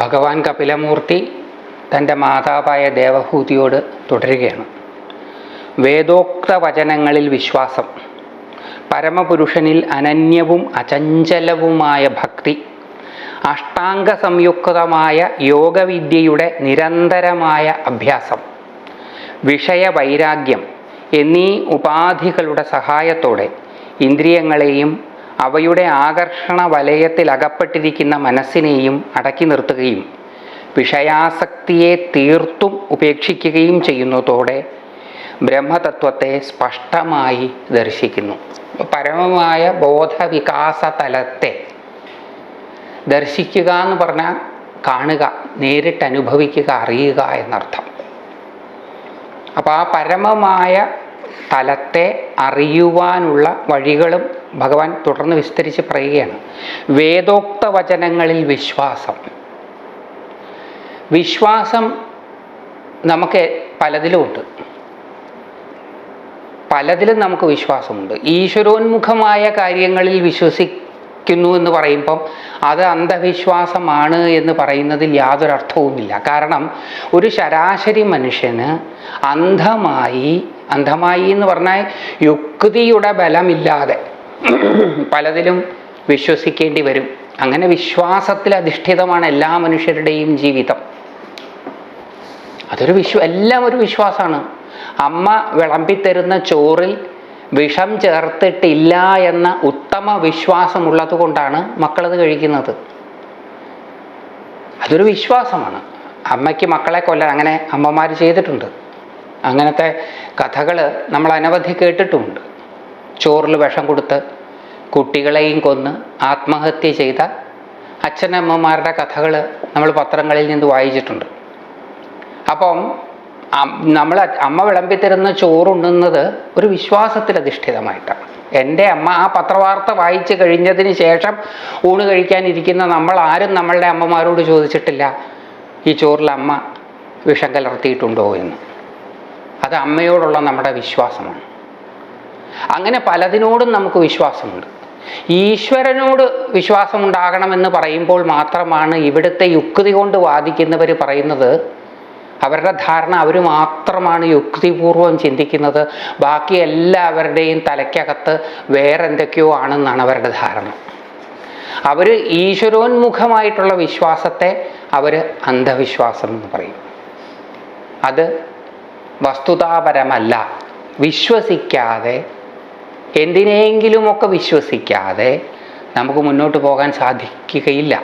ഭഗവാൻ കപിലമൂർത്തി തന്റെ മാതാവായ ദേവഭൂതിയോട് തുടരുകയാണ്. വേദോക്ത വചനങ്ങളിൽ വിശ്വാസം പരമപുരുഷനിൽ അനന്യവും അചഞ്ചലവുമായ ഭക്തി അഷ്ടാംഗ സംയുക്തമായ യോഗവിദ്യയുടെ നിരന്തരമായ അഭ്യാസം വിഷയവൈരാഗ്യം എന്നീ ഉപാധികളുടെ സഹായത്തോടെ ഇന്ദ്രിയങ്ങളെയും അവയുടെ ആകർഷണ വലയത്തിൽ അകപ്പെട്ടിരിക്കുന്ന മനസ്സിനെയും അടക്കി നിർത്തുകയും വിഷയാസക്തിയെ തീർത്തും ഉപേക്ഷിക്കുകയും ചെയ്യുന്നതോടെ ബ്രഹ്മതത്വത്തെ സ്പഷ്ടമായി ദർശിക്കുന്നു. പരമമായ ബോധവികാസ തലത്തെ ദർശിക്കുക എന്ന് പറഞ്ഞാൽ കാണുക നേരിട്ട് അനുഭവിക്കുക അറിയുക എന്നർത്ഥം. അപ്പോൾ ആ പരമമായ തലത്തെ അറിയുവാനുള്ള വഴികളും ഭഗവാൻ തുടർന്ന് വിസ്തരിച്ച് പറയുകയാണ്. വേദോക്ത വചനങ്ങളിൽ വിശ്വാസം. വിശ്വാസം നമുക്ക് പലതിലുമുണ്ട്. പലതിലും നമുക്ക് വിശ്വാസമുണ്ട്. ഈശ്വരോന്മുഖമായ കാര്യങ്ങളിൽ വിശ്വസിക്കുന്നു എന്ന് പറയുമ്പം അത് അന്ധവിശ്വാസമാണ് എന്ന് പറയുന്നതിൽ യാതൊരു അർത്ഥവുമില്ല. കാരണം ഒരു ശരാശരി മനുഷ്യന് അന്ധമായി അന്ധമായി എന്ന് പറഞ്ഞാൽ യുക്തിയുടെ ബലമില്ലാതെ പലതിലും വിശ്വസിക്കേണ്ടി വരും. അങ്ങനെ വിശ്വാസത്തിൽ അധിഷ്ഠിതമാണ് എല്ലാ മനുഷ്യരുടെയും ജീവിതം. അതൊരു വിശ്വ എല്ലാം ഒരു വിശ്വാസമാണ്. അമ്മ വിളമ്പിത്തരുന്ന ചോറിൽ വിഷം ചേർത്തിട്ടില്ല എന്ന ഉത്തമ വിശ്വാസമുള്ളത് കൊണ്ടാണ് മക്കളത് കഴിക്കുന്നത്. അതൊരു വിശ്വാസമാണ്. അമ്മയ്ക്ക് മക്കളെ കൊല്ലാൻ അങ്ങനെ അമ്മമാർ ചെയ്തിട്ടുണ്ട്. അങ്ങനത്തെ കഥകൾ നമ്മൾ അനവധി കേട്ടിട്ടുമുണ്ട്. ചോറിൽ വിഷം കൊടുത്ത് കുട്ടികളെയും കൊന്ന് ആത്മഹത്യ ചെയ്ത അച്ഛനമ്മമാരുടെ കഥകൾ നമ്മൾ പത്രങ്ങളിൽ നിന്ന് വായിച്ചിട്ടുണ്ട്. അപ്പം നമ്മൾ അമ്മ വിളമ്പിത്തരുന്ന ചോറുണ്ണുന്നത് ഒരു വിശ്വാസത്തിൽ അധിഷ്ഠിതമായിട്ടാണ്. എന്റെ അമ്മ ആ പത്രവാർത്ത വായിച്ചു കഴിഞ്ഞതിന് ശേഷം ഊണ് കഴിക്കാനിരിക്കുന്ന നമ്മൾ ആരും നമ്മളുടെ അമ്മമാരോട് ചോദിച്ചിട്ടില്ല ഈ ചോറിൽ അമ്മ വിഷം കലർത്തിയിട്ടുണ്ടോ? എന്ന്. അത് അമ്മയോടുള്ള നമ്മുടെ വിശ്വാസമാണ്. അങ്ങനെ പലതിനോടും നമുക്ക് വിശ്വാസമുണ്ട്. ഈശ്വരനോട് വിശ്വാസമുണ്ടാകണമെന്ന് പറയുമ്പോൾ മാത്രമാണ് ഇവിടുത്തെ യുക്തി കൊണ്ട് വാദിക്കുന്നവർ പറയുന്നത്. അവരുടെ ധാരണ അവർ മാത്രമാണ് യുക്തിപൂർവം ചിന്തിക്കുന്നത്. ബാക്കി എല്ലാവരുടെയും തലയ്ക്കകത്ത് വേറെന്തൊക്കെയോ ആണെന്നാണ് അവരുടെ ധാരണ. അവർ ഈശ്വരോന്മുഖമായിട്ടുള്ള വിശ്വാസത്തെ അവർ അന്ധവിശ്വാസം എന്ന് പറയും. അത് വസ്തുതാപരമല്ല. വിശ്വസിക്കാതെ എന്തിനെങ്കിലുമൊക്കെ വിശ്വസിക്കാതെ നമുക്ക് മുന്നോട്ട് പോകാൻ സാധിക്കുകയില്ല.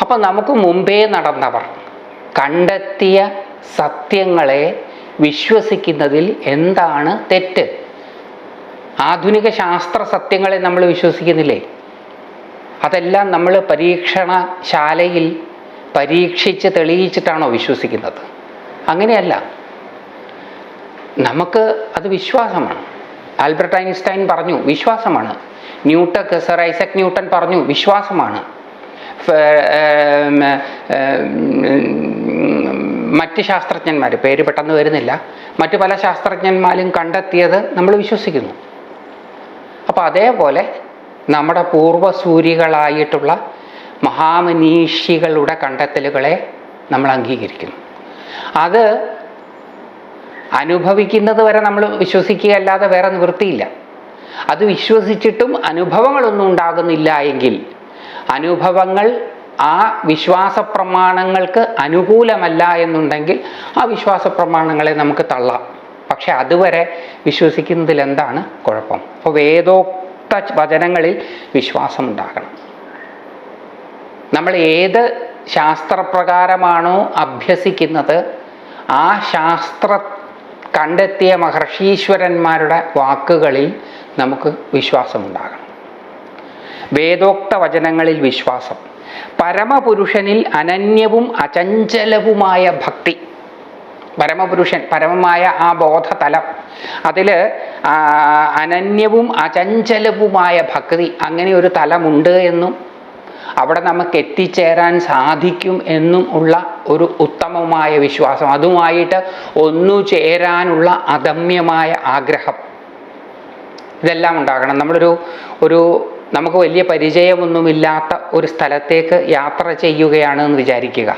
അപ്പം നമുക്ക് മുമ്പേ നടന്നവർ കണ്ടെത്തിയ സത്യങ്ങളെ വിശ്വസിക്കുന്നതിൽ എന്താണ് തെറ്റ്? ആധുനിക ശാസ്ത്ര സത്യങ്ങളെ നമ്മൾ വിശ്വസിക്കുന്നില്ലേ? അതെല്ലാം നമ്മൾ പരീക്ഷണശാലയിൽ പരീക്ഷിച്ച് തെളിയിച്ചിട്ടാണോ വിശ്വസിക്കുന്നത്? അങ്ങനെയല്ല. നമുക്ക് അത് വിശ്വാസമാണ്. ആൽബർട്ട് ഐൻസ്റ്റൈൻ പറഞ്ഞു വിശ്വാസമാണ്. ന്യൂട്ടൺ സർ ഐസക് ന്യൂട്ടൻ പറഞ്ഞു വിശ്വാസമാണ്. മറ്റ് ശാസ്ത്രജ്ഞന്മാർ പേര് പെട്ടെന്ന് വരുന്നില്ല മറ്റു പല ശാസ്ത്രജ്ഞന്മാരും കണ്ടെത്തിയത് നമ്മൾ വിശ്വസിക്കുന്നു. അപ്പോൾ അതേപോലെ നമ്മുടെ പൂർവസൂരികളായിട്ടുള്ള മഹാമനീഷികളുടെ കണ്ടെത്തലുകളെ നമ്മൾ അംഗീകരിക്കുന്നു. അത് അനുഭവിക്കുന്നത് വരെ നമ്മൾ വിശ്വസിക്കുക അല്ലാതെ വേറെ നിവൃത്തിയില്ല. അത് വിശ്വസിച്ചിട്ടും അനുഭവങ്ങളൊന്നും ഉണ്ടാകുന്നില്ല എങ്കിൽ അനുഭവങ്ങൾ ആ വിശ്വാസ പ്രമാണങ്ങൾക്ക് അനുകൂലമല്ല എന്നുണ്ടെങ്കിൽ ആ വിശ്വാസ പ്രമാണങ്ങളെ നമുക്ക് തള്ളാം. പക്ഷെ അതുവരെ വിശ്വസിക്കുന്നതിൽ എന്താണ് കുഴപ്പം? അപ്പോൾ വേദോക്ത വചനങ്ങളിൽ വിശ്വാസം ഉണ്ടാകണം നമ്മൾ ഏത് ശാസ്ത്രപ്രകാരമാണോ അഭ്യസിക്കുന്നത് ആ ശാസ്ത്ര കണ്ടെത്തിയ മഹർഷീശ്വരന്മാരുടെ വാക്കുകളിൽ നമുക്ക് വിശ്വാസമുണ്ടാകണം. വേദോക്ത വചനങ്ങളിൽ വിശ്വാസം. പരമപുരുഷനിൽ അനന്യവും അചഞ്ചലവുമായ ഭക്തി. പരമപുരുഷൻ പരമമായ ആ ബോധതലം. അതിൽ അനന്യവും അചഞ്ചലവുമായ ഭക്തി. അങ്ങനെ ഒരു തലമുണ്ട് എന്നും അവിടെ നമുക്ക് എത്തിച്ചേരാൻ സാധിക്കും എന്നും ഉള്ള ഒരു ഉത്തമമായ വിശ്വാസം. അതുമായിട്ട് ഒന്നു ചേരാനുള്ള അദമ്യമായ ആഗ്രഹം. ഇതെല്ലാം ഉണ്ടാകണം. നമ്മളൊരു ഒരു നമുക്ക് വലിയ പരിചയമൊന്നുമില്ലാത്ത ഒരു സ്ഥലത്തേക്ക് യാത്ര ചെയ്യുകയാണ് എന്ന് വിചാരിക്കുക.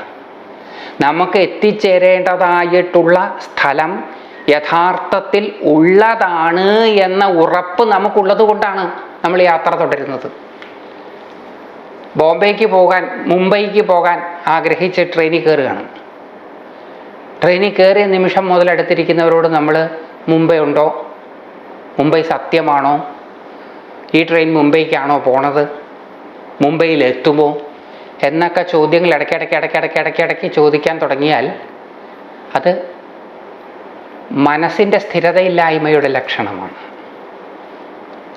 നമുക്ക് എത്തിച്ചേരേണ്ടതായിട്ടുള്ള സ്ഥലം യഥാർത്ഥത്തിൽ ഉള്ളതാണ് എന്ന ഉറപ്പ് നമുക്കുള്ളത് കൊണ്ടാണ് നമ്മൾ യാത്ര തുടരുന്നത്. ബോംബെക്ക് പോകാൻ മുംബൈക്ക് പോകാൻ ആഗ്രഹിച്ച് ട്രെയിനിൽ കയറുകയാണ് ട്രെയിനിൽ കയറിയ നിമിഷം മുതലെടുത്തിരിക്കുന്നവരോട് നമ്മൾ മുംബൈ ഉണ്ടോ? മുംബൈ സത്യമാണോ? ഈ ട്രെയിൻ മുംബൈക്കാണോ പോണത്? മുംബൈയിൽ എത്തുമോ? എന്നൊക്കെ ചോദ്യങ്ങൾ ഇടയ്ക്കിടയ്ക്ക് ഇടയ്ക്കിടയ്ക്ക് ഇടയ്ക്കിടയ്ക്ക് ചോദിക്കാൻ തുടങ്ങിയാൽ അത് മനസ്സിന്റെ സ്ഥിരതയില്ലായ്മയുടെ ലക്ഷണമാണ്.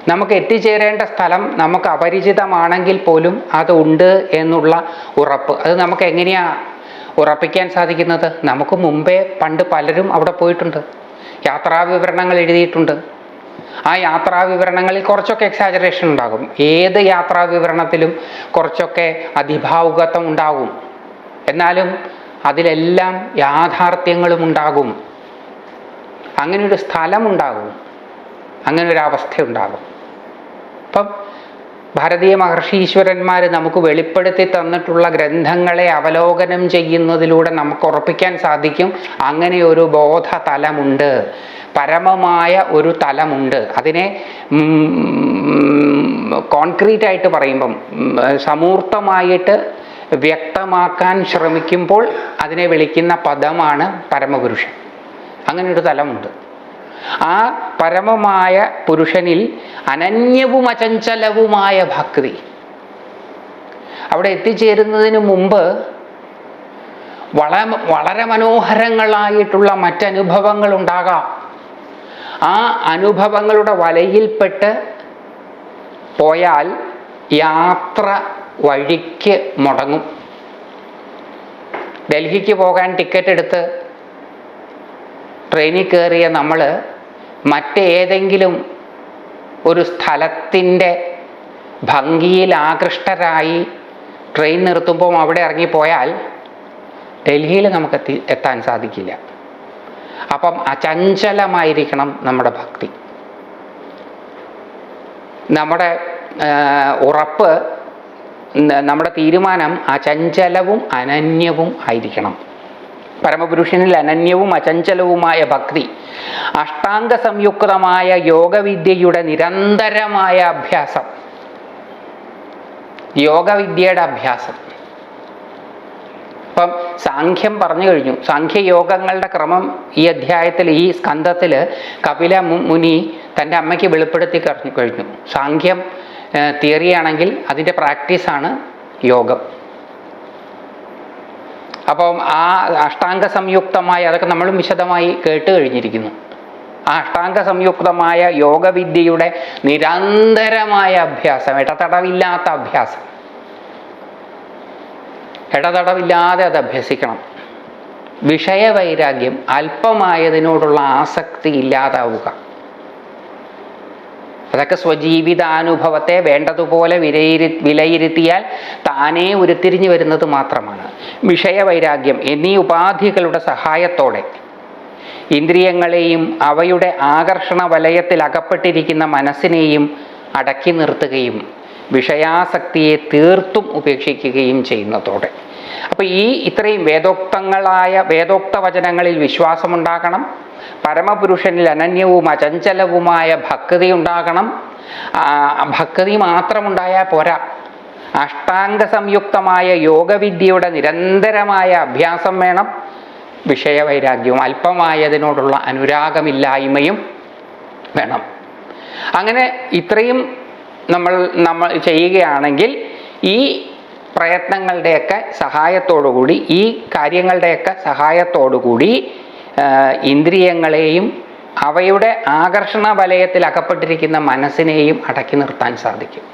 നമുക്ക് എത്തിച്ചേരേണ്ട സ്ഥലം നമുക്ക് അപരിചിതമാണെങ്കിൽ പോലും അത് ഉണ്ട് എന്നുള്ള ഉറപ്പ്. അത് നമുക്ക് എങ്ങനെയാ ഉറപ്പിക്കാൻ സാധിക്കുന്നത്? നമുക്ക് മുമ്പേ പണ്ട് പലരും അവിടെ പോയിട്ടുണ്ട്. യാത്രാ വിവരണങ്ങൾ എഴുതിയിട്ടുണ്ട്. ആ യാത്രാ വിവരണങ്ങളിൽ കുറച്ചൊക്കെ എക്സാജറേഷൻ ഉണ്ടാകും. ഏത് യാത്രാ വിവരണത്തിലും കുറച്ചൊക്കെ അതിഭാവുകത്വം ഉണ്ടാകും. എന്നാലും അതിലെല്ലാം യാഥാർത്ഥ്യങ്ങളും ഉണ്ടാകും. അങ്ങനെ ഒരു സ്ഥലമുണ്ടാകും. അങ്ങനെ ഒരു അവസ്ഥ ഉണ്ടാകും അപ്പം ഭാരതീയ മഹർഷി ഈശ്വരന്മാർ നമുക്ക് വെളിപ്പെടുത്തി തന്നിട്ടുള്ള ഗ്രന്ഥങ്ങളെ അവലോകനം ചെയ്യുന്നതിലൂടെ നമുക്ക് ഉറപ്പിക്കാൻ സാധിക്കും. അങ്ങനെ ഒരു ബോധ തലമുണ്ട് പരമമായ ഒരു തലമുണ്ട്. അതിനെ കോൺക്രീറ്റ് ആയിട്ട് പറയുമ്പം സമൂർത്തമായിട്ട് വ്യക്തമാക്കാൻ ശ്രമിക്കുമ്പോൾ അതിനെ വിളിക്കുന്ന പദമാണ് പരമപുരുഷൻ. ഒരു തലമുണ്ട്. ആ പരമമായ പുരുഷനിൽ അനന്യവും അചഞ്ചലവുമായ ഭക്തി. അവിടെ എത്തിച്ചേരുന്നതിന് മുമ്പ് വള വളരെ മനോഹരങ്ങളായിട്ടുള്ള മറ്റനുഭവങ്ങൾ ഉണ്ടാകാം ആ അനുഭവങ്ങളുടെ വലയിൽപ്പെട്ട് പോയാൽ യാത്ര വഴിക്ക് മുടങ്ങും. ഡൽഹിക്ക് പോകാൻ ടിക്കറ്റ് എടുത്ത് ട്രെയിനിൽ കയറിയ നമ്മൾ മറ്റേതെങ്കിലും ഒരു സ്ഥലത്തിന്റെ ഭംഗിയിൽ ആകൃഷ്ടരായി ട്രെയിൻ നിർത്തുമ്പോൾ അവിടെ ഇറങ്ങിപ്പോയാൽ ഡൽഹിയിൽ നമുക്ക് എത്തി എത്താൻ സാധിക്കില്ല. അപ്പം അചഞ്ചലമായിരിക്കണം നമ്മുടെ ഭക്തി. നമ്മുടെ ഉറപ്പ് നമ്മുടെ തീരുമാനം അചഞ്ചലവും അനന്യവും ആയിരിക്കണം. പരമപുരുഷനിൽ അനന്യവും അചഞ്ചലവുമായ ഭക്തി അഷ്ടാംഗ സംയുക്തമായ യോഗവിദ്യയുടെ നിരന്തരമായ അഭ്യാസം. യോഗവിദ്യയുടെ അഭ്യാസം. ഇപ്പം സാഖ്യം പറഞ്ഞു കഴിഞ്ഞു. സാഖ്യയോഗങ്ങളുടെ ക്രമം ഈ അധ്യായത്തിൽ ഈ സ്കന്ധത്തിൽ കപില മുനി തന്റെ അമ്മയ്ക്ക് വെളിപ്പെടുത്തി കഴിഞ്ഞു കഴിഞ്ഞു. സാഖ്യം തിയറിയാണെങ്കിൽ അതിന്റെ പ്രാക്ടീസാണ് യോഗം. അപ്പം ആ അഷ്ടാംഗ സംയുക്തമായ അതൊക്കെ നമ്മളും വിശദമായി കേട്ട് കഴിഞ്ഞിരിക്കുന്നു. ആ അഷ്ടാംഗ സംയുക്തമായ യോഗവിദ്യയുടെ നിരന്തരമായ അഭ്യാസം ഇടതടവില്ലാത്ത അഭ്യാസം. ഇടതടവില്ലാതെ അത് അഭ്യസിക്കണം. വിഷയവൈരാഗ്യം അല്പമായതിനോടുള്ള ആസക്തി ഇല്ലാതാവുക. അതൊക്കെ സ്വജീവിതാനുഭവത്തെ വേണ്ടതുപോലെ വിലയിരു വിലയിരുത്തിയാൽ താനേ ഉരുത്തിരിഞ്ഞു വരുന്നത് മാത്രമാണ്. വിഷയവൈരാഗ്യം എന്നീ ഉപാധികളുടെ സഹായത്തോടെ ഇന്ദ്രിയങ്ങളെയും അവയുടെ ആകർഷണ വലയത്തിൽ അകപ്പെട്ടിരിക്കുന്ന മനസ്സിനെയും അടക്കി നിർത്തുകയും വിഷയാസക്തിയെ തീർത്തും ഉപേക്ഷിക്കുകയും ചെയ്യുന്നതോടെ. അപ്പോൾ ഈ ഇത്രയും വേദോക്തങ്ങളായ വേദോക്ത വചനങ്ങളിൽ വിശ്വാസമുണ്ടാകണം. പരമപുരുഷനിൽ അനന്യവും അചഞ്ചലവുമായ ഭക്തി ഉണ്ടാകണം ഭക്തി മാത്രമുണ്ടായാൽ പോരാ. അഷ്ടാംഗ സംയുക്തമായ യോഗവിദ്യയുടെ നിരന്തരമായ അഭ്യാസം വേണം. വിഷയവൈരാഗ്യവും അല്പമായതിനോടുള്ള അനുരാഗമില്ലായ്മയും വേണം. അങ്ങനെ ഇത്രയും നമ്മൾ നമ്മൾ ചെയ്യുകയാണെങ്കിൽ ഈ പ്രയത്നങ്ങളുടെയൊക്കെ സഹായത്തോടുകൂടി ഈ കാര്യങ്ങളുടെയൊക്കെ സഹായത്തോടുകൂടി ഇന്ദ്രിയങ്ങളെയും അവയുടെ ആകർഷണ വലയത്തിൽ അകപ്പെട്ടിരിക്കുന്ന മനസ്സിനെയും അടക്കി നിർത്താൻ സാധിക്കും.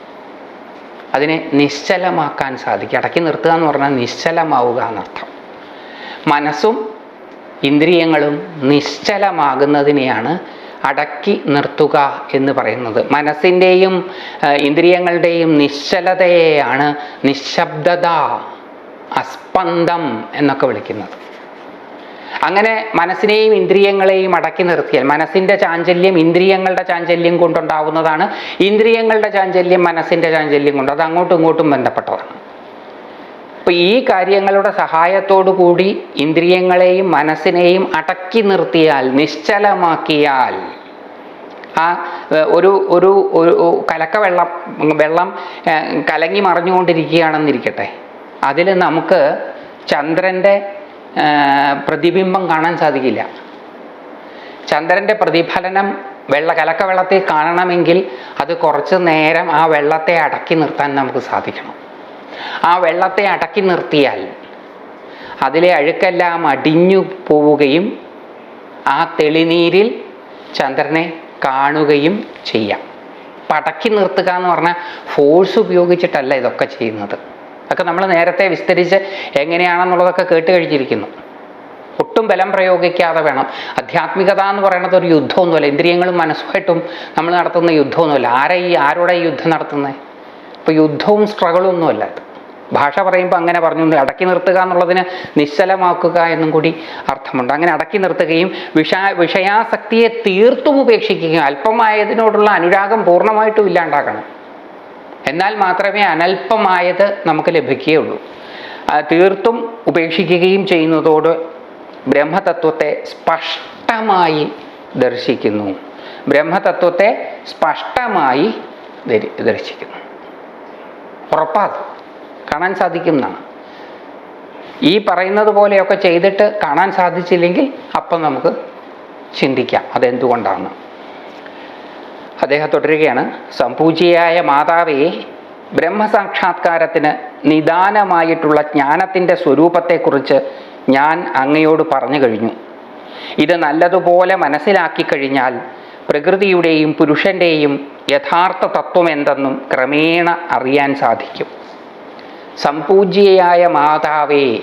അതിനെ നിശ്ചലമാക്കാൻ സാധിക്കും. അടക്കി നിർത്തുക എന്ന് പറഞ്ഞാൽ നിശ്ചലമാവുക എന്നർത്ഥം. മനസ്സും ഇന്ദ്രിയങ്ങളും നിശ്ചലമാകുന്നതിനെയാണ് അടക്കി നിർത്തുക എന്ന് പറയുന്നത്. മനസ്സിന്റെയും ഇന്ദ്രിയങ്ങളുടെയും നിശ്ചലതയെയാണ് നിശബ്ദത അസ്പന്ദം എന്നൊക്കെ വിളിക്കുന്നത്. അങ്ങനെ മനസ്സിനെയും ഇന്ദ്രിയങ്ങളെയും അടക്കി നിർത്തിയാൽ മനസ്സിന്റെ ചാഞ്ചല്യം ഇന്ദ്രിയങ്ങളുടെ ചാഞ്ചല്യം കൊണ്ടുണ്ടാവുന്നതാണ്. ഇന്ദ്രിയങ്ങളുടെ ചാഞ്ചല്യം മനസ്സിന്റെ ചാഞ്ചല്യം കൊണ്ട് അത് അങ്ങോട്ടും ഇങ്ങോട്ടും ബന്ധപ്പെട്ടതാണ്. അപ്പോൾ ഈ കാര്യങ്ങളുടെ സഹായത്തോടു കൂടി ഇന്ദ്രിയങ്ങളെയും മനസ്സിനെയും അടക്കി നിർത്തിയാൽ നിശ്ചലമാക്കിയാൽ ആ ഒരു ഒരു കലക്ക വെള്ളം വെള്ളം കലങ്ങി മറിഞ്ഞുകൊണ്ടിരിക്കുകയാണെന്നിരിക്കട്ടെ. അതിൽ നമുക്ക് ചന്ദ്രന്റെ പ്രതിബിംബം കാണാൻ സാധിക്കില്ല. ചന്ദ്രന്റെ പ്രതിഫലനം വെള്ള കലക്ക വെള്ളത്തിൽ കാണണമെങ്കിൽ അത് കുറച്ച് നേരം ആ വെള്ളത്തെ അടക്കി നിർത്താൻ നമുക്ക് സാധിക്കണം. ആ വെള്ളത്തെ അടക്കി നിർത്തിയാൽ അതിലെ അഴുക്കെല്ലാം അടിഞ്ഞു പോവുകയും ആ തെളിനീരിൽ ചന്ദ്രനെ കാണുകയും ചെയ്യാം. പടക്കി നിർത്തുക എന്ന് പറഞ്ഞാൽ ഫോഴ്സ് ഉപയോഗിച്ചിട്ടല്ല ഇതൊക്കെ ചെയ്യുന്നത്. അതൊക്കെ നമ്മൾ നേരത്തെ വിസ്തരിച്ച് എങ്ങനെയാണെന്നുള്ളതൊക്കെ കേട്ട് കഴിഞ്ഞിരിക്കുന്നു. ഒട്ടും ബലം പ്രയോഗിക്കാതെ വേണം. ആധ്യാത്മികത എന്ന് പറയുന്നത് ഒരു യുദ്ധമൊന്നുമല്ല. ഇന്ദ്രിയങ്ങളും മനസ്സുമായിട്ടും നമ്മൾ നടത്തുന്ന യുദ്ധമൊന്നുമല്ല. ആരെ ഈ ആരോടെ ഈ യുദ്ധം നടത്തുന്നത്? ഇപ്പോൾ യുദ്ധവും സ്ട്രഗിളൊന്നുമല്ല ഇത്. ഭാഷ പറയുമ്പോൾ അങ്ങനെ പറഞ്ഞു അടക്കി നിർത്തുക എന്നുള്ളതിന് നിശ്ചലമാക്കുക എന്നും കൂടി അർത്ഥമുണ്ട്. അങ്ങനെ അടക്കി നിർത്തുകയും വിഷ വിഷയാസക്തിയെ തീർത്തും ഉപേക്ഷിക്കുകയും അല്പമായതിനോടുള്ള അനുരാഗം പൂർണമായിട്ടും ഇല്ലാണ്ടാക്കണം എന്നാൽ മാത്രമേ അനൽപ്പമായത് നമുക്ക് ലഭിക്കുകയുള്ളൂ. തീർത്തും ഉപേക്ഷിക്കുകയും ചെയ്യുന്നതോട് ബ്രഹ്മതത്വത്തെ സ്പഷ്ടമായി ദർശിക്കുന്നു. ബ്രഹ്മതത്വത്തെ സ്പഷ്ടമായി ദർശിക്കുന്നു. ഉറപ്പാത് കാണാൻ സാധിക്കും എന്നാണ്. ഈ പറയുന്നത് പോലെയൊക്കെ ചെയ്തിട്ട് കാണാൻ സാധിച്ചില്ലെങ്കിൽ അപ്പം നമുക്ക് ചിന്തിക്കാം അതെന്തുകൊണ്ടാണ്. അദ്ദേഹം തുടരുകയാണ് സംപൂജ്യയായ മാതാവേ ബ്രഹ്മസാക്ഷാത്കാരത്തിന് നിദാനമായിട്ടുള്ള ജ്ഞാനത്തിന്റെ സ്വരൂപത്തെക്കുറിച്ച് ഞാൻ അങ്ങയോട് പറഞ്ഞു കഴിഞ്ഞു. ഇത് നല്ലതുപോലെ മനസ്സിലാക്കി കഴിഞ്ഞാൽ പ്രകൃതിയുടെയും പുരുഷന്റെയും യഥാർത്ഥ തത്വം എന്തെന്നും ക്രമേണ അറിയാൻ സാധിക്കും. സംപൂജ്യയായ മാതാവേ.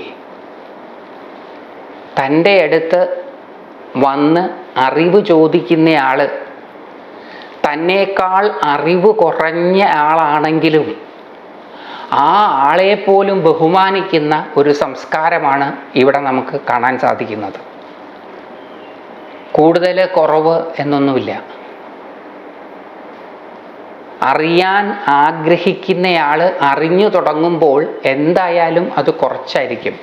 തന്റെ അടുത്ത് വന്ന് അറിവ് ചോദിക്കുന്ന ആൾ തന്നേക്കാൾ അറിവ് കുറഞ്ഞ ആളാണെങ്കിലും ആ ആളെ പോലും ബഹുമാനിക്കുന്ന ഒരു സംസ്കാരമാണ് ഇവിടെ നമുക്ക് കാണാൻ സാധിക്കുന്നത്. കൂടുതൽ കുറവ് എന്നൊന്നുമില്ല. അറിയാൻ ആഗ്രഹിക്കുന്നയാൾ അറിഞ്ഞു തുടങ്ങുമ്പോൾ എന്തായാലും അത് കുറച്ചായിരിക്കും.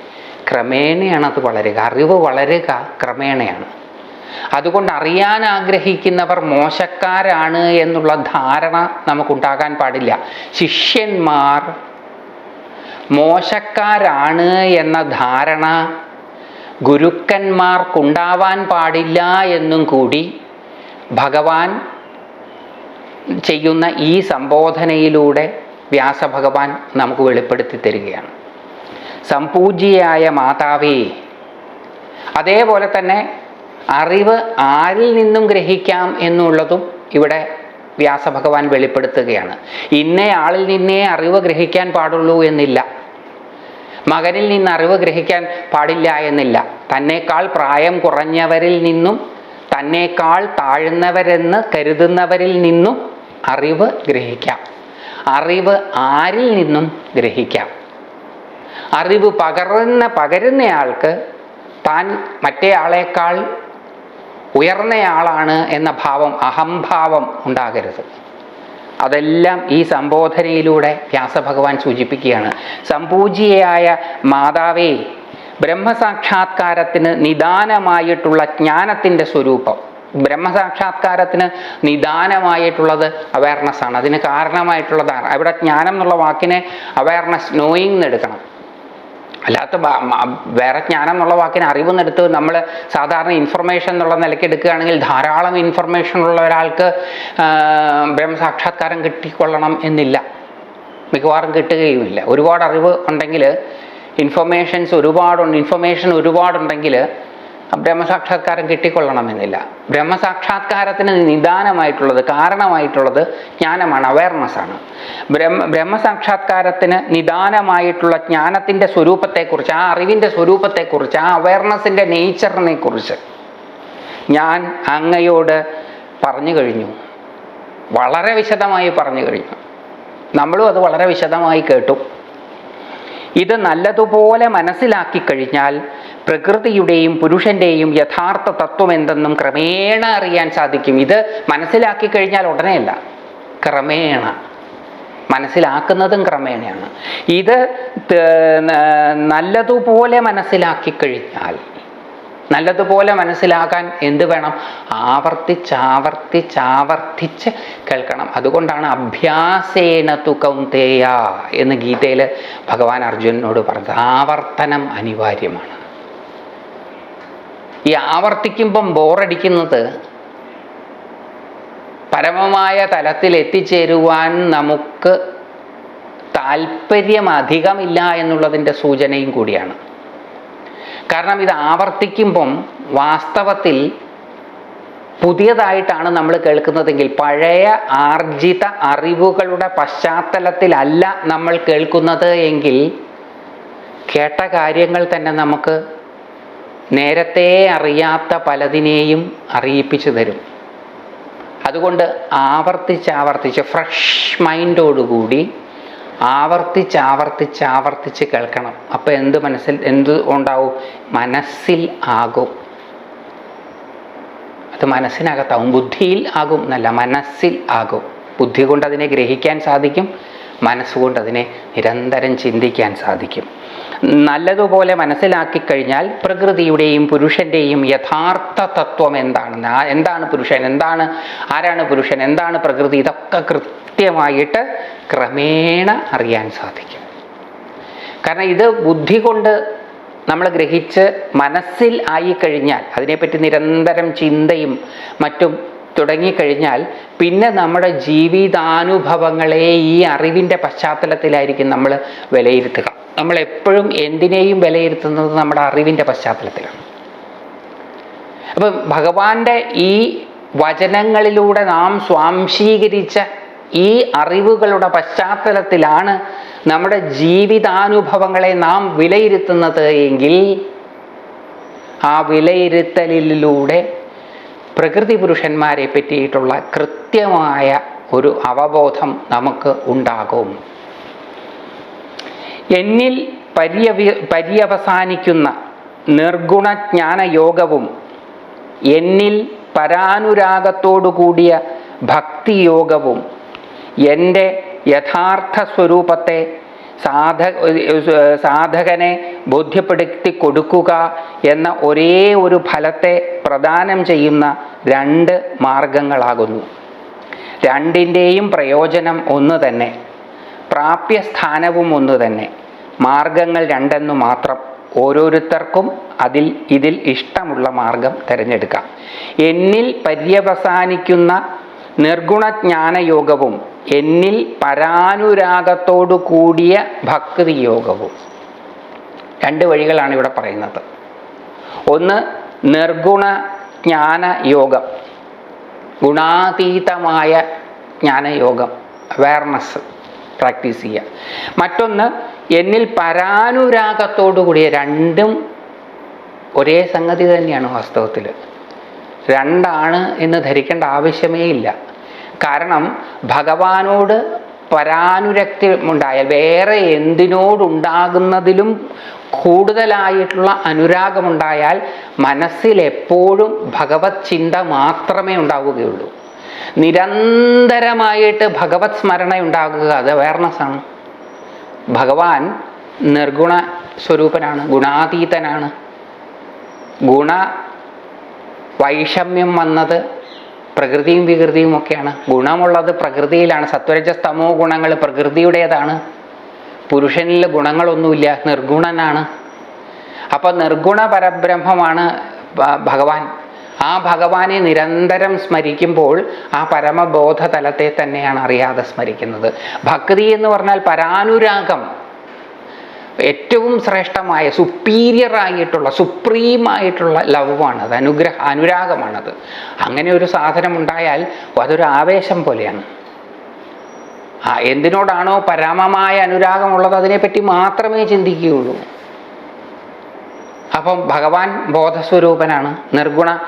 ക്രമേണയാണ് അത് വളരുക. അറിവ് വളരുക ക്രമേണയാണ്. അതുകൊണ്ട് അറിയാൻ ആഗ്രഹിക്കുന്നവർ മോശക്കാരാണ് എന്നുള്ള ധാരണ നമുക്കുണ്ടാകാൻ പാടില്ല. ശിഷ്യന്മാർ മോശക്കാരാണ് എന്ന ധാരണ ഗുരുക്കന്മാർക്കുണ്ടാവാൻ പാടില്ല എന്നും കൂടി ഭഗവാൻ ചെയ്യുന്ന ഈ സംബോധനയിലൂടെ വ്യാസഭഗവാൻ നമുക്ക് വെളിപ്പെടുത്തി തരികയാണ്. സംപൂജ്യയായ മാതാവേ അതേപോലെ തന്നെ അറിവ് ആരിൽ നിന്നും ഗ്രഹിക്കാം എന്നുള്ളതും ഇവിടെ വ്യാസഭഗവാൻ വെളിപ്പെടുത്തുകയാണ്. ഇന്നയാളിൽ നിന്നേ അറിവ് ഗ്രഹിക്കാൻ പാടുള്ളൂ എന്നില്ല. മകനിൽ നിന്ന് അറിവ് ഗ്രഹിക്കാൻ പാടില്ല എന്നില്ല. തന്നേക്കാൾ പ്രായം കുറഞ്ഞവരിൽ നിന്നും തന്നേക്കാൾ താഴ്ന്നവരെന്ന് കരുതുന്നവരിൽ നിന്നും അറിവ് ഗ്രഹിക്കാം. അറിവ് ആരിൽ നിന്നും ഗ്രഹിക്കാം. അറിവ് പകർന്ന പകരുന്നയാൾക്ക് താൻ മറ്റേ ആളേക്കാൾ ഉയർന്നയാളാണ് എന്ന ഭാവം അഹംഭാവം ഉണ്ടാകരുത്. അതെല്ലാം ഈ സംബോധനയിലൂടെ വ്യാസഭഗവാൻ സൂചിപ്പിക്കുകയാണ്. സമ്പൂജ്യയായ മാതാവേ ബ്രഹ്മസാക്ഷാത്കാരത്തിന് നിദാനമായിട്ടുള്ള ജ്ഞാനത്തിന്റെ സ്വരൂപം. ബ്രഹ്മസാക്ഷാത്കാരത്തിന് നിദാനമായിട്ടുള്ളത് അവയർനെസ് ആണ്. അതിന് കാരണമായിട്ടുള്ളതാണ്. അവിടെ ജ്ഞാനം എന്നുള്ള വാക്കിനെ അവയർനെസ് നോയിങ് എന്ന് എടുക്കണം അല്ലാത്ത വേറെ ജ്ഞാനം എന്നുള്ള വാക്കിന് അറിവെന്നെടുത്ത് നമ്മൾ സാധാരണ ഇൻഫർമേഷൻ എന്നുള്ള നിലയ്ക്ക് എടുക്കുകയാണെങ്കിൽ ധാരാളം ഇൻഫർമേഷൻ ഉള്ള ഒരാൾക്ക് ബ്രഹ്മസാക്ഷാത്കാരം കിട്ടിക്കൊള്ളണം എന്നില്ല. മിക്കവാറും കിട്ടുകയുമില്ല. ഒരുപാട് അറിവ് ഉണ്ടെങ്കിൽ ഇൻഫർമേഷൻസ് ഒരുപാടുണ്ട്. ഇൻഫർമേഷൻ ഒരുപാടുണ്ടെങ്കിൽ ബ്രഹ്മസാക്ഷാത്കാരം കിട്ടിക്കൊള്ളണമെന്നില്ല. ബ്രഹ്മസാക്ഷാത്കാരത്തിന് നിദാനമായിട്ടുള്ളത് കാരണമായിട്ടുള്ളത് ജ്ഞാനമാണ് അവയർനെസ് ആണ്. ബ്രഹ്മ ബ്രഹ്മസാക്ഷാത്കാരത്തിന് നിദാനമായിട്ടുള്ള ജ്ഞാനത്തിന്റെ സ്വരൂപത്തെക്കുറിച്ച് ആ അറിവിന്റെ സ്വരൂപത്തെക്കുറിച്ച് ആ അവയർനെസ്സിന്റെ നേച്ചറിനെ കുറിച്ച് ഞാൻ അങ്ങയോട് പറഞ്ഞു കഴിഞ്ഞു. വളരെ വിശദമായി പറഞ്ഞു കഴിഞ്ഞു. നമ്മളും അത് വളരെ വിശദമായി കേട്ടു. ഇത് നല്ലതുപോലെ മനസ്സിലാക്കി കഴിഞ്ഞാൽ പ്രകൃതിയുടെയും പുരുഷന്റെയും യഥാർത്ഥ തത്വം എന്തെന്നും ക്രമേണ അറിയാൻ സാധിക്കും. ഇത് മനസ്സിലാക്കി കഴിഞ്ഞാൽ ഉടനെയല്ല ക്രമേണ. മനസ്സിലാക്കുന്നതും ക്രമേണയാണ്. ഇത് നല്ലതുപോലെ മനസ്സിലാക്കി കഴിഞ്ഞാൽ നല്ലതുപോലെ മനസ്സിലാക്കാൻ എന്ത് വേണം? ആവർത്തിച്ചാവർത്തിച്ചാവർത്തിച്ച് കേൾക്കണം. അതുകൊണ്ടാണ് അഭ്യാസേന തുകൗന്തേയ എന്ന് ഗീതയിൽ ഭഗവാൻ അർജുനനോട് പറഞ്ഞത്. ആവർത്തനം അനിവാര്യമാണ്. ഈ ആവർത്തിക്കുമ്പം ബോറടിക്കുന്നത് പരമമായ തലത്തിൽ എത്തിച്ചേരുവാൻ നമുക്ക് താല്പര്യം അധികമില്ല എന്നുള്ളതിന്റെ സൂചനയും കൂടിയാണ്. കാരണം ഇത് ആവർത്തിക്കുമ്പം വാസ്തവത്തിൽ പുതിയതായിട്ടാണ് നമ്മൾ കേൾക്കുന്നതെങ്കിൽ പഴയ ആർജിത അറിവുകളുടെ പശ്ചാത്തലത്തിലല്ല നമ്മൾ കേൾക്കുന്നത് എങ്കിൽ കേട്ട കാര്യങ്ങൾ തന്നെ നമുക്ക് നേരത്തെ അറിയാത്ത പലതിനെയും അറിയിപ്പിച്ചു തരും. അതുകൊണ്ട് ആവർത്തിച്ച് ആവർത്തിച്ച് ഫ്രഷ് മൈൻഡോടുകൂടി ആവർത്തിച്ച് ആവർത്തിച്ച് ആവർത്തിച്ച് കേൾക്കണം. അപ്പോൾ എന്ത് മനസ്സിൽ എന്ത് ഉണ്ടാവും? മനസ്സിൽ ആകും. അത് മനസ്സിനകത്താവും. ബുദ്ധിയിൽ ആകും എന്നല്ല മനസ്സിൽ ആകും. ബുദ്ധി കൊണ്ട് അതിനെ ഗ്രഹിക്കാൻ സാധിക്കും. മനസ്സുകൊണ്ട് അതിനെ നിരന്തരം ചിന്തിക്കാൻ സാധിക്കും. നല്ലതുപോലെ മനസ്സിലാക്കി കഴിഞ്ഞാൽ പ്രകൃതിയുടെയും പുരുഷന്റെയും യഥാർത്ഥ തത്വം എന്താണെന്ന് എന്താണ് പുരുഷൻ? എന്താണ് ആരാണ് പുരുഷൻ? എന്താണ് പ്രകൃതി? ഇതൊക്കെ കൃത്യമായിട്ട് ക്രമേണ അറിയാൻ സാധിക്കും. കാരണം ഇത് ബുദ്ധി കൊണ്ട് നമ്മൾ ഗ്രഹിച്ച് മനസ്സിൽ ആയിക്കഴിഞ്ഞാൽ അതിനെപ്പറ്റി നിരന്തരം ചിന്തയും മറ്റും തുടങ്ങിക്കഴിഞ്ഞാൽ പിന്നെ നമ്മുടെ ജീവിതാനുഭവങ്ങളെ ഈ അറിവിന്റെ പശ്ചാത്തലത്തിലായിരിക്കും നമ്മൾ വിലയിരുത്തുക. നമ്മൾ എപ്പോഴും എന്തിനേയും വിലയിരുത്തുന്നത് നമ്മുടെ അറിവിന്റെ പശ്ചാത്തലത്തിലാണ്. അപ്പം ഭഗവാന്റെ ഈ വചനങ്ങളിലൂടെ നാം സ്വാംശീകരിച്ച ഈ അറിവുകളുടെ പശ്ചാത്തലത്തിലാണ് നമ്മുടെ ജീവിതാനുഭവങ്ങളെ നാം വിലയിരുത്തുന്നത് എങ്കിൽ ആ വിലയിരുത്തലിലൂടെ പ്രകൃതി പുരുഷന്മാരെ പറ്റിയിട്ടുള്ള കൃത്യമായ ഒരു അവബോധം നമുക്ക് ഉണ്ടാകും. എന്നിൽ പര്യവി പര്യവസാനിക്കുന്ന നിർഗുണജ്ഞാനയോഗവും എന്നിൽ പരാനുരാഗത്തോടുകൂടിയ ഭക്തിയോഗവും എന്റെ യഥാർത്ഥ സ്വരൂപത്തെ സാധ സാധകനെ ബോധ്യപ്പെടുത്തി കൊടുക്കുക എന്ന ഒരേ ഒരു ഫലത്തെ പ്രദാനം ചെയ്യുന്ന രണ്ട് മാർഗങ്ങളാകുന്നു. രണ്ടിന്റെയും പ്രയോജനം ഒന്ന് തന്നെ പ്രാപ്യസ്ഥാനവും ഒന്ന് തന്നെ. മാർഗങ്ങൾ രണ്ടെന്നു മാത്രം ഓരോരുത്തർക്കും അതിൽ ഇതിൽ ഇഷ്ടമുള്ള മാർഗം തിരഞ്ഞെടുക്കാം. എന്നിൽ പര്യവസാനിക്കുന്ന നിർഗുണജ്ഞാനയോഗവും എന്നിൽ പരാനുരാഗത്തോടു കൂടിയ ഭക്തി യോഗവും രണ്ട് വഴികളാണ് ഇവിടെ പറയുന്നത്. ഒന്ന് നിർഗുണ ജ്ഞാന യോഗം ഗുണാതീതമായ ജ്ഞാനയോഗം അവയർനെസ് പ്രാക്ടീസ് ചെയ്യുക. മറ്റൊന്ന് എന്നിൽ പരാനുരാഗത്തോടു കൂടിയ രണ്ടും ഒരേ സംഗതി തന്നെയാണ് വാസ്തവത്തിൽ രണ്ടാണ് എന്ന് ധരിക്കേണ്ട ആവശ്യമേ ഇല്ല. കാരണം ഭഗവാനോട് പരാനുരക്തി ഉണ്ടായാൽ വേറെ എന്തിനോടുണ്ടാകുന്നതിലും കൂടുതലായിട്ടുള്ള അനുരാഗമുണ്ടായാൽ മനസ്സിൽ എപ്പോഴും ഭഗവത് ചിന്ത മാത്രമേ ഉണ്ടാവുകയുള്ളൂ. നിരന്തരമായിട്ട് ഭഗവത് സ്മരണ ഉണ്ടാകുക അത് അവയർനെസ്സാണ് ഭഗവാൻ നിർഗുണ സ്വരൂപനാണ് ഗുണാതീതനാണ്. ഗുണ വൈഷമ്യം വന്നത് പ്രകൃതിയും വികൃതിയും ഒക്കെയാണ്. ഗുണമുള്ളത് പ്രകൃതിയിലാണ്. സത്വരജസ്തമോ ഗുണങ്ങൾ പ്രകൃതിയുടേതാണ്. പുരുഷനിൽ ഗുണങ്ങളൊന്നുമില്ല നിർഗുണനാണ്. അപ്പൊ നിർഗുണ പരബ്രഹ്മമാണ് ഭഗവാൻ. ആ ഭഗവാനെ നിരന്തരം സ്മരിക്കുമ്പോൾ ആ പരമബോധ തലത്തെ തന്നെയാണ് അറിയാതെ സ്മരിക്കുന്നത്. ഭക്തി എന്ന് പറഞ്ഞാൽ പരാനുരാഗം. ഏറ്റവും ശ്രേഷ്ഠമായ സുപ്പീരിയർ ആയിട്ടുള്ള സുപ്രീം ആയിട്ടുള്ള ലവാണത് അനുഗ്രഹ അനുരാഗമാണത്. അങ്ങനെ ഒരു സാധനം ഉണ്ടായാൽ അതൊരു ആവേശം പോലെയാണ്. ആ എന്തിനോടാണോ പരമമായ അനുരാഗമുള്ളത് അതിനെപ്പറ്റി മാത്രമേ ചിന്തിക്കുകയുള്ളൂ. അപ്പം ഭഗവാൻ ബോധസ്വരൂപനാണ് നിർഗുണ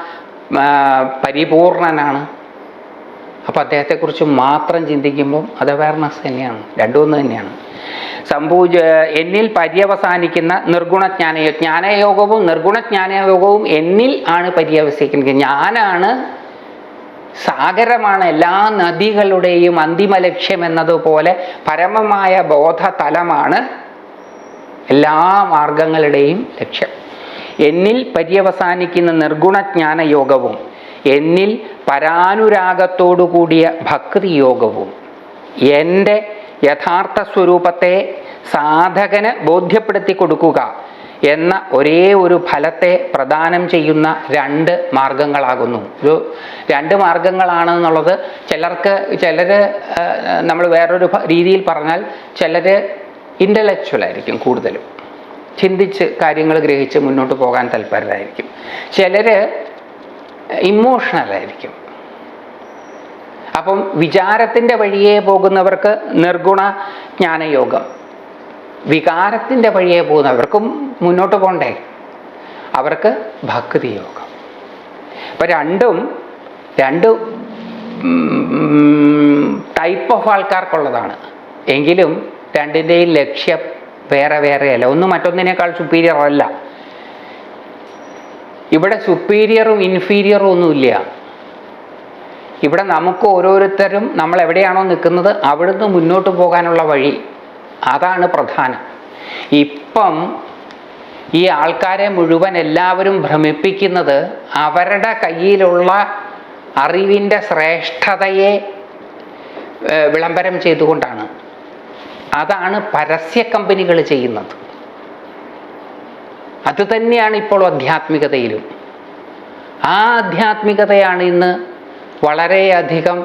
പരിപൂർണനാണ്. അപ്പോൾ അദ്ദേഹത്തെക്കുറിച്ച് മാത്രം ചിന്തിക്കുമ്പോൾ അത് അവയർനെസ് തന്നെയാണ്. രണ്ടും തന്നെയാണ്. സംഭൂജ എന്നിൽ പര്യവസാനിക്കുന്ന നിർഗുണജ്ഞാനയോ ജ്ഞാനയോഗവും നിർഗുണജ്ഞാനയോഗവും എന്നിൽ ആണ് പര്യവസിക്കുന്നത്. ഞാനാണ് സാഗരമാണ് എല്ലാ നദികളുടെയും അന്തിമ ലക്ഷ്യം എന്നതുപോലെ പരമമായ ബോധതലമാണ് എല്ലാ മാർഗങ്ങളുടെയും ലക്ഷ്യം. എന്നിൽ പര്യവസാനിക്കുന്ന നിർഗുണജ്ഞാന യോഗവും എന്നിൽ പരാനുരാഗത്തോടു കൂടിയ ഭക്തി യോഗവും എന്റെ യഥാർത്ഥ സ്വരൂപത്തെ സാധകന് ബോധ്യപ്പെടുത്തി കൊടുക്കുക എന്ന ഒരേ ഒരു ഫലത്തെ പ്രദാനം ചെയ്യുന്ന രണ്ട് മാർഗങ്ങളാകുന്നു. ഒരു രണ്ട് മാർഗങ്ങളാണെന്നുള്ളത് ചിലർക്ക് ചിലർ നമ്മൾ വേറൊരു രീതിയിൽ പറഞ്ഞാൽ ചിലർ ഇന്റലക്ച്വൽ ആയിരിക്കും കൂടുതലും. ചിന്തിച്ച് കാര്യങ്ങൾ ഗ്രഹിച്ച് മുന്നോട്ട് പോകാൻ തൽപരരായിരിക്കും. ചിലർ ഇമോഷണൽ ആയിരിക്കും. അപ്പം വിചാരത്തിന്റെ വഴിയെ പോകുന്നവർക്ക് നിർഗുണ ജ്ഞാനയോഗം. വികാരത്തിന്റെ വഴിയെ പോകുന്നവർക്കും മുന്നോട്ട് പോകണ്ടേ അവർക്ക് ഭക്തി യോഗം അപ്പം രണ്ടും രണ്ട് ടൈപ്പ് ഓഫ് ആൾക്കാർക്കുള്ളതാണ്. എങ്കിലും രണ്ടിന്റെയും ലക്ഷ്യം വേറെ വേറെയല്ല. ഒന്ന് മറ്റൊന്നിനേക്കാൾ സുപ്പീരിയർ അല്ല. ഇവിടെ സുപ്പീരിയറും ഇൻഫീരിയറും ഒന്നുമില്ല. ഇവിടെ നമുക്ക് ഓരോരുത്തരും നമ്മൾ എവിടെയാണോ നിൽക്കുന്നത് അവിടുന്ന് മുന്നോട്ട് പോകാനുള്ള വഴി അതാണ് പ്രധാനം. ഇപ്പം ഈ ആൾക്കാരെ മുഴുവൻ എല്ലാവരും ഭ്രമിപ്പിക്കുന്നത് അവരുടെ കയ്യിലുള്ള അറിവിന്റെ ശ്രേഷ്ഠതയെ വിളംബരം ചെയ്തുകൊണ്ടാണ്. അതാണ് പരസ്യ കമ്പനികൾ ചെയ്യുന്നത്. അത് തന്നെയാണ് ഇപ്പോൾ ആധ്യാത്മികതയിലും. ആ ആധ്യാത്മികതയാണ് ഇന്ന് വളരെയധികം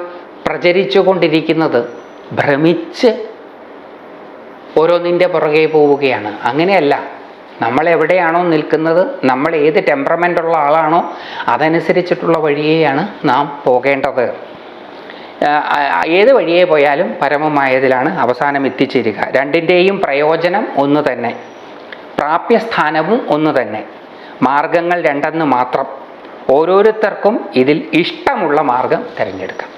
പ്രചരിച്ചു കൊണ്ടിരിക്കുന്നത് ഭ്രമിച്ച് ഓരോന്നിന്റെ പുറകെ പോവുകയാണ്. അങ്ങനെയല്ല. നമ്മൾ എവിടെയാണോ നിൽക്കുന്നത് നമ്മൾ ഏത് ടെമ്പറമെന്റ് ഉള്ള ആളാണോ അതനുസരിച്ചിട്ടുള്ള വഴിയെയാണ് നാം പോകേണ്ടത്. ഏത് വഴിയെ പോയാലും പരമമായതിലാണ് അവസാനം എത്തിച്ചേരുക. രണ്ടിന്റെയും പ്രയോജനം ഒന്ന് തന്നെ. പ്രാപ്യസ്ഥാനവും ഒന്ന് തന്നെ. മാർഗങ്ങൾ രണ്ടെന്ന് മാത്രം ഓരോരുത്തർക്കും ഇതിൽ ഇഷ്ടമുള്ള മാർഗം തിരഞ്ഞെടുക്കാം.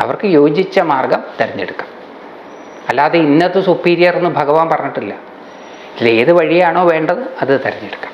അവർക്ക് യോജിച്ച മാർഗം തിരഞ്ഞെടുക്കാം. അല്ലാതെ ഇന്നത് സുപ്പീരിയർ എന്ന് ഭഗവാൻ പറഞ്ഞിട്ടില്ല. ഇതിൽ ഏത് വഴിയാണോ വേണ്ടത് അത് തിരഞ്ഞെടുക്കാം.